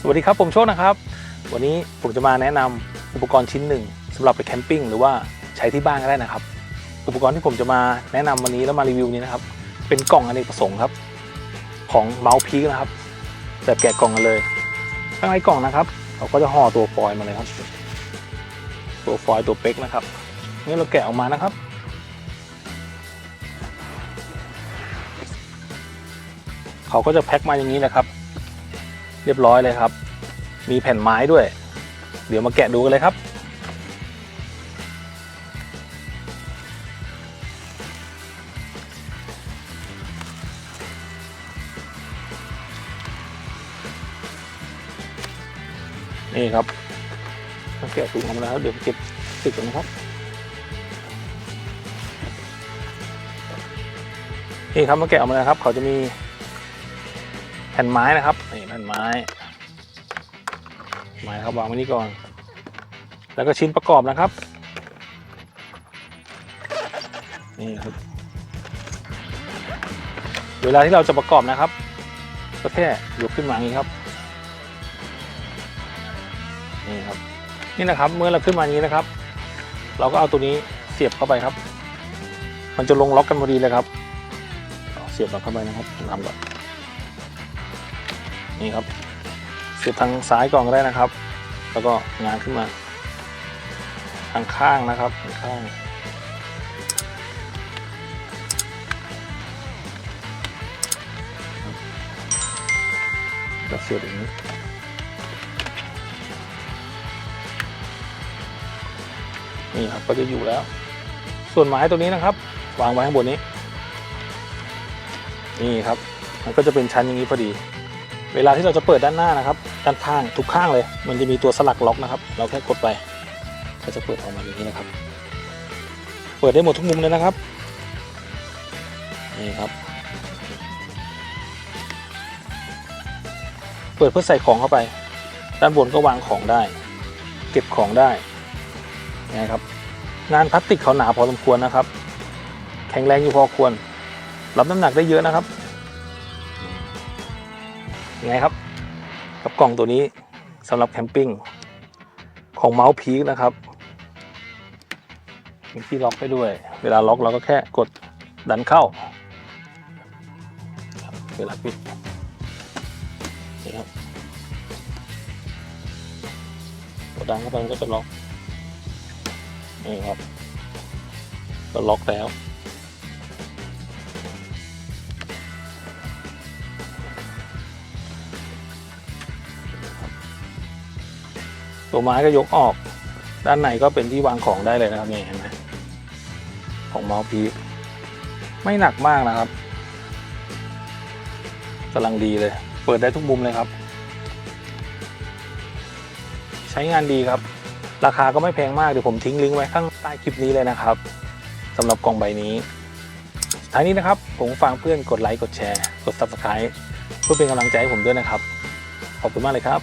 สวัสดีครับผมโชคนะครับ วันนี้ผมจะมาแนะนำอุปกรณ์ชิ้นหนึ่งสำหรับไปแคมปิ้งหรือว่าใช้ที่บ้านก็ได้นะครับ อุปกรณ์ที่ผมจะมาแนะนำวันนี้แล้วมารีวิวนี้นะครับ เป็นกล่องอเนกประสงค์ครับ ของเมาส์พีกนะครับแบบแกะกล่องกันเลยข้างในกล่องนะครับเขาก็จะห่อตัวฟอยล์มาเลยครับ ตัวฟอยล์ตัวเป๊กนะครับนี่เราแกะออกมานะครับเขาก็จะแพ็คมาอย่างนี้นะครับ เรียบร้อยเลยครับ มีแผ่นไม้ด้วย เดี๋ยวมาแกะดูกันเลยครับ นี่ครับมาแกะถุงออกมาแล้ว เดี๋ยวเก็บติดกันนะครับ นี่ครับมาแกะออกมาแล้วครับ เขาจะมี ผ่นไม้นะครับนี่แผ่นไม้ ไม้ครับวางไว้นี่ก่อน แล้วก็ชิ้นประกอบนะครับ นี่ครับ เวลาที่เราจะประกอบนะครับ ก็แค่ยกขึ้นมาอย่างนี้ครับ นี่ครับ นี่นะครับ เมื่อเราขึ้นมาอย่างนี้นะครับ เราก็เอาตัวนี้เสียบเข้าไปครับ มันจะลงล็อกกันพอดีเลยครับ เสียบมันเข้าไปนะครับทำก่อน นี่ครับเสียบทางซ้ายก่อนก็ได้นะครับ แล้วก็งานขึ้นมา ทางข้างนะครับทางข้างจะเสียบอย่างนี้นี่ครับก็จะอยู่แล้ว ส่วนไม้ตัวนี้นะครับ วางไว้ข้างบนนี้ นี่ครับ มันก็จะเป็นชั้นอย่างนี้พอดี เวลาที่เราจะเปิดด้านหน้านะครับ ด้านข้างทุกข้างเลย มันจะมีตัวสลักล็อกนะครับ เราแค่กดไป ก็จะเปิดออกมาอย่างนี้นะครับ เปิดได้หมดทุกมุมเลยนะครับ นี่ครับ เปิดเพื่อใส่ของเข้าไป ด้านบนก็วางของได้ เก็บของได้นะครับ งานพลาสติกเขาหนาพอสมควรนะครับ แข็งแรงอยู่พอควร รับน้ำหนักได้เยอะนะครับ ยังไงครับ กับกล่องตัวนี้สำหรับแคมปิ้งของเมาส์พีคนะครับ มีที่ล็อกให้ด้วย เวลาล็อกเราก็แค่กดดันเข้า เวลาปิดนี่ครับกดดันเข้าไปมันก็จะล็อกนี่ครับก็ล็อกแล้ว ตัวไม้ก็ยกออก ด้านในก็เป็นที่วางของได้เลยนะครับนี่เห็นไหมของเมาส์พีคไม่หนักมากนะครับกำลังดีเลย เปิดได้ทุกมุมเลยครับ ใช้งานดีครับ ราคาก็ไม่แพงมาก เดี๋ยวผมทิ้งลิงก์ไว้ข้างใต้คลิปนี้เลยนะครับสำหรับกล่องใบนี้ท้ายนี้นะครับ ผมฝากเพื่อนกดไลค์ กดแชร์ กด subscribe เพื่อเป็นกำลังใจให้ผมด้วยนะครับ ขอบคุณมากเลยครับ